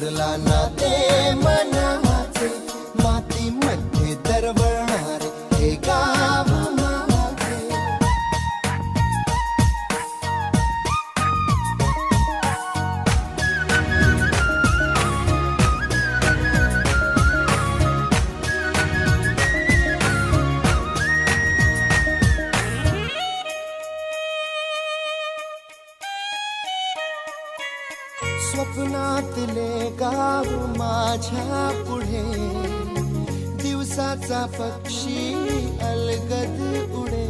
गंध पसरला ना ते मनाचे स्वप्नातले गाव माझ्या पुढे. दिवसाचा पक्षी अलगद उडे.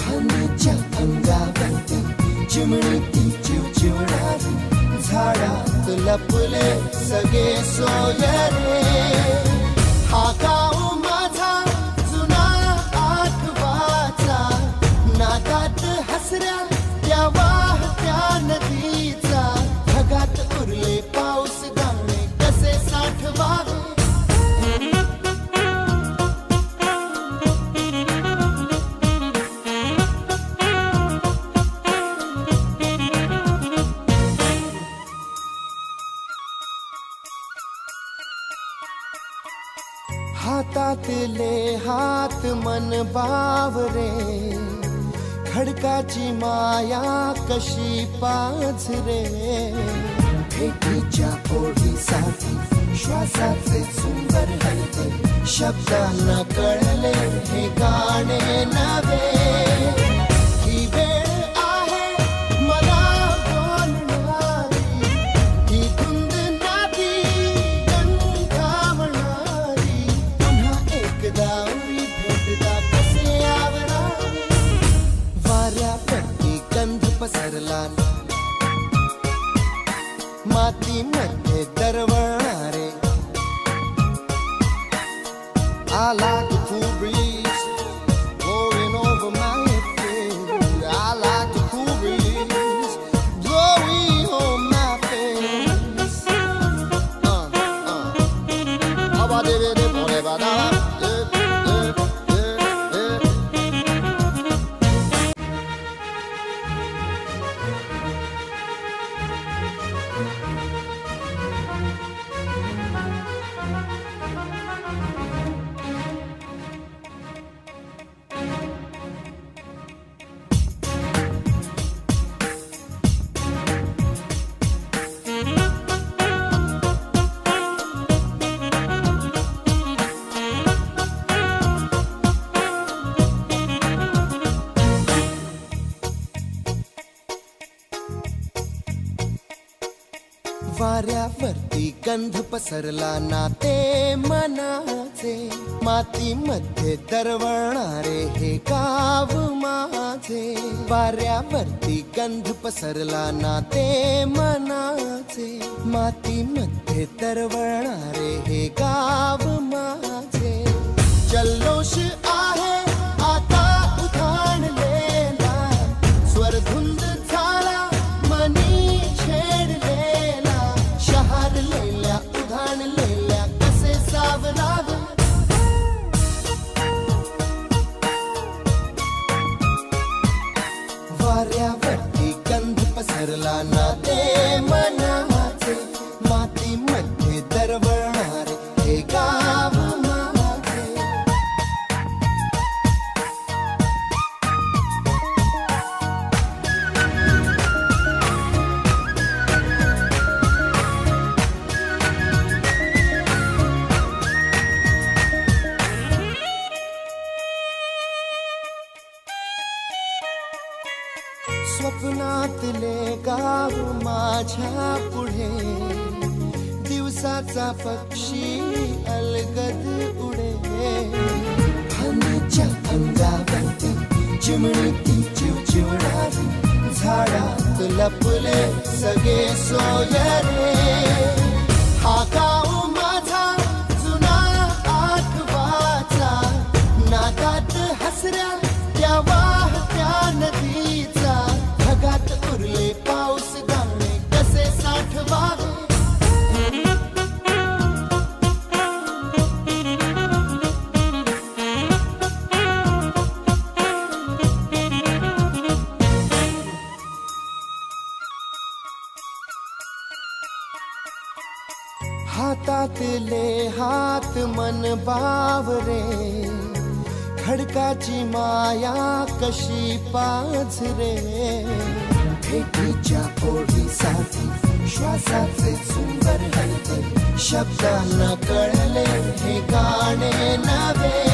हनीच्या अंगावरती चिमणीती चिवचिवणारी. झाडात लपले सगळे सोयरे. हातातले हात मन बावरे खडकाची माया कशी पाझरे भेटीच्या ओढीसाठी श्वासाचे सुंदर हलते शब्दांना कळले हे गाणे नवे मातीमध्ये दरवळणारे आला वरती गंध पसरला नाते मनाचे. मातीमध्ये दरवळणारे हे गाव माझे. वाऱ्यावरती गंध पसरला नाते मनाचे. मातीमध्ये दरवळणारे हे गाव माझे. जल्लोष स्वप्नातले गाव माझ्या पुढे. दिवसाचा पक्षी अलगद उडे. फांदीच्या अंगावरती चिमणी चिव चिवचिवणारी. झाडात लपले सगळे सोयरे. हातातले हात मन बावरे. खडकाची माया कशी पाझरे. भेटीच्या ओढीसाठी श्वासाचे सुंदर हलते शब्दांना कळले हे गाणे नवे.